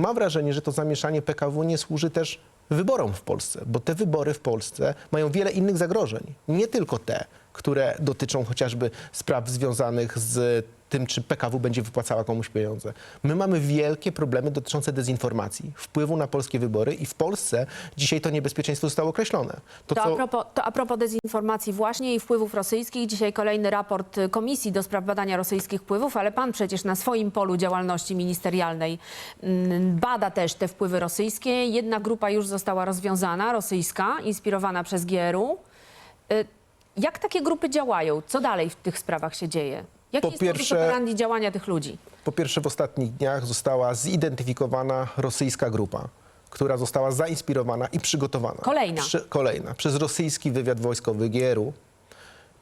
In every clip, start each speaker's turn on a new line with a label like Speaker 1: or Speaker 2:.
Speaker 1: Mam wrażenie, że to zamieszanie PKW nie służy też wyborom w Polsce, bo te wybory w Polsce mają wiele innych zagrożeń. Nie tylko te, które dotyczą chociażby spraw związanych z tym, czy PKW będzie wypłacała komuś pieniądze. My mamy wielkie problemy dotyczące dezinformacji, wpływu na polskie wybory i w Polsce dzisiaj to niebezpieczeństwo zostało określone.
Speaker 2: To, a propos, to a propos dezinformacji właśnie i wpływów rosyjskich. Dzisiaj kolejny raport y, Komisji do spraw badania rosyjskich wpływów, ale pan przecież na swoim polu działalności ministerialnej mm, bada też te wpływy rosyjskie. Jedna grupa już została rozwiązana, rosyjska, inspirowana przez GRU. Y, Jak takie grupy działają? Co dalej w tych sprawach się dzieje? Jaki
Speaker 1: Po
Speaker 2: jest
Speaker 1: pierwsze-
Speaker 2: działania tych ludzi?
Speaker 1: Po pierwsze, w ostatnich dniach została zidentyfikowana rosyjska grupa, która została zainspirowana i przygotowana.
Speaker 2: Kolejna.
Speaker 1: Prze- kolejna. Przez rosyjski wywiad wojskowy GRU,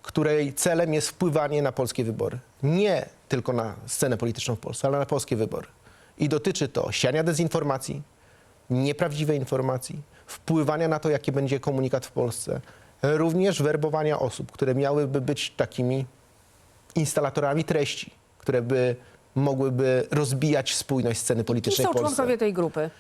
Speaker 1: której celem jest wpływanie na polskie wybory. Nie tylko na scenę polityczną w Polsce, ale na polskie wybory. I dotyczy to siania dezinformacji, nieprawdziwej informacji, wpływania na to, jaki będzie komunikat w Polsce, również werbowania osób, które miałyby być takimi instalatorami treści, które by mogłyby rozbijać spójność sceny
Speaker 2: Kim
Speaker 1: politycznej
Speaker 2: są
Speaker 1: w Polsce.
Speaker 2: członkowie tej grupy?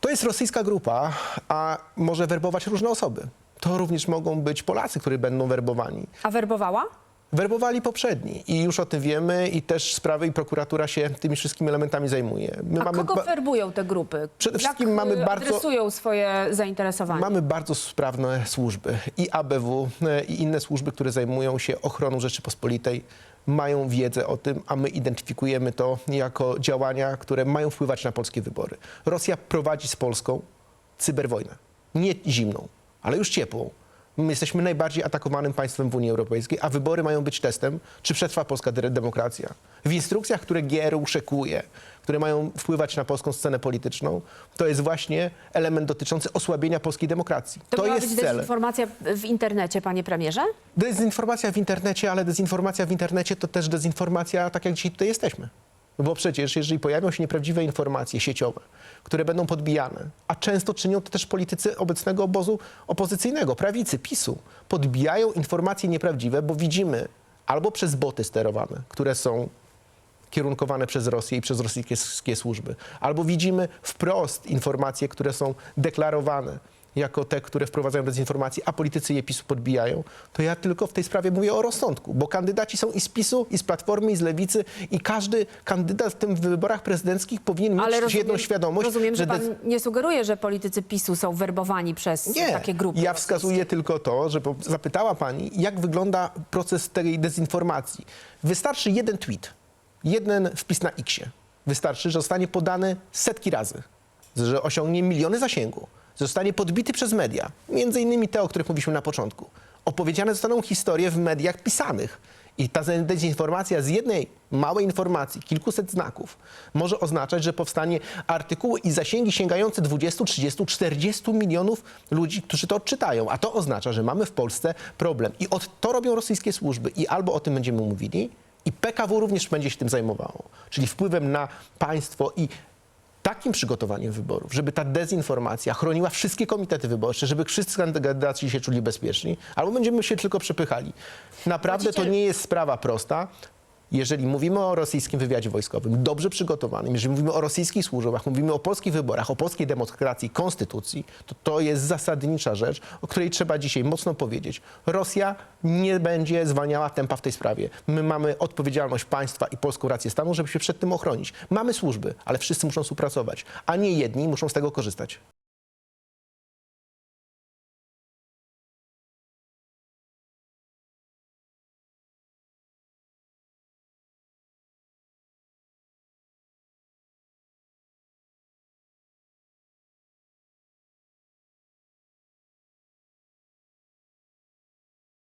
Speaker 1: To jest rosyjska grupa, a może werbować różne osoby. To również mogą być Polacy, którzy będą werbowani.
Speaker 2: A werbowała?
Speaker 1: Werbowali poprzedni i już o tym wiemy i też sprawy i prokuratura się tymi wszystkimi elementami zajmuje. My
Speaker 2: A
Speaker 1: mamy,
Speaker 2: kogo
Speaker 1: ba-
Speaker 2: werbują te grupy?
Speaker 1: Przede wszystkim
Speaker 2: Jak
Speaker 1: mamy
Speaker 2: y,
Speaker 1: bardzo-
Speaker 2: adresują swoje zainteresowania?
Speaker 1: mamy bardzo sprawne służby i ABW e, i inne służby, które zajmują się ochroną Rzeczypospolitej, mają wiedzę o tym, a my identyfikujemy to jako działania, które mają wpływać na polskie wybory. Rosja prowadzi z Polską cyberwojnę. Nie zimną, ale już ciepłą. My jesteśmy najbardziej atakowanym państwem w Unii Europejskiej, a wybory mają być testem, czy przetrwa polska de- demokracja. W instrukcjach, które GRU szekuje, które mają wpływać na polską scenę polityczną, to jest właśnie element dotyczący osłabienia polskiej demokracji.
Speaker 2: To,
Speaker 1: To,
Speaker 2: miała
Speaker 1: jest
Speaker 2: być
Speaker 1: cel.
Speaker 2: dezinformacja w internecie, panie premierze?
Speaker 1: Dezinformacja w internecie, ale dezinformacja w internecie to też dezinformacja, tak jak dzisiaj tutaj jesteśmy. Bo przecież, jeżeli pojawią się nieprawdziwe informacje sieciowe, które będą podbijane, a często czynią to też politycy obecnego obozu opozycyjnego, prawicy, PiSu, podbijają informacje nieprawdziwe, bo widzimy albo przez boty sterowane, które są kierunkowane przez Rosję i przez rosyjskie służby, albo widzimy wprost informacje, które są deklarowane jako te, które wprowadzają dezinformację, a politycy je PiSu podbijają, to ja tylko w tej sprawie mówię o rozsądku, bo kandydaci są i z PiSu, i z Platformy, i z Lewicy i każdy kandydat w tym wyborach prezydenckich powinien mieć
Speaker 2: Ale
Speaker 1: jedną świadomość,
Speaker 2: rozumiem, że
Speaker 1: dec-
Speaker 2: pan nie sugeruje, że politycy PiSu są werbowani przez
Speaker 1: nie,
Speaker 2: takie grupy.
Speaker 1: ja
Speaker 2: rosyjskie.
Speaker 1: wskazuję tylko to, że zapytała pani, jak wygląda proces tej dezinformacji. Wystarczy jeden tweet, jeden wpis na Xie. Wystarczy, że zostanie podany setki razy, że osiągnie miliony zasięgu, że zostanie podbity przez media, między innymi te, o których mówiliśmy na początku. Opowiedziane zostaną historie w mediach pisanych. I ta dezinformacja z jednej małej informacji, kilkuset znaków, może oznaczać, że powstanie artykuły i zasięgi sięgające 20, 30, 40 milionów ludzi, którzy to odczytają. A to oznacza, że mamy w Polsce problem. I od, to robią rosyjskie służby. I albo o tym będziemy mówili, i PKW również będzie się tym zajmowało. Czyli wpływem na państwo i takim przygotowaniem wyborów, żeby ta dezinformacja chroniła wszystkie komitety wyborcze, żeby wszyscy kandydaci się czuli bezpieczni, albo będziemy się tylko przepychali. Naprawdę to nie jest sprawa prosta. Jeżeli mówimy o rosyjskim wywiadzie wojskowym, dobrze przygotowanym, jeżeli mówimy o rosyjskich służbach, mówimy o polskich wyborach, o polskiej demokracji, konstytucji, to to jest zasadnicza rzecz, o której trzeba dzisiaj mocno powiedzieć. Rosja nie będzie zwalniała tempa w tej sprawie. My mamy odpowiedzialność państwa i polską rację stanu, żeby się przed tym ochronić. Mamy służby, ale wszyscy muszą współpracować, a nie jedni muszą z tego korzystać.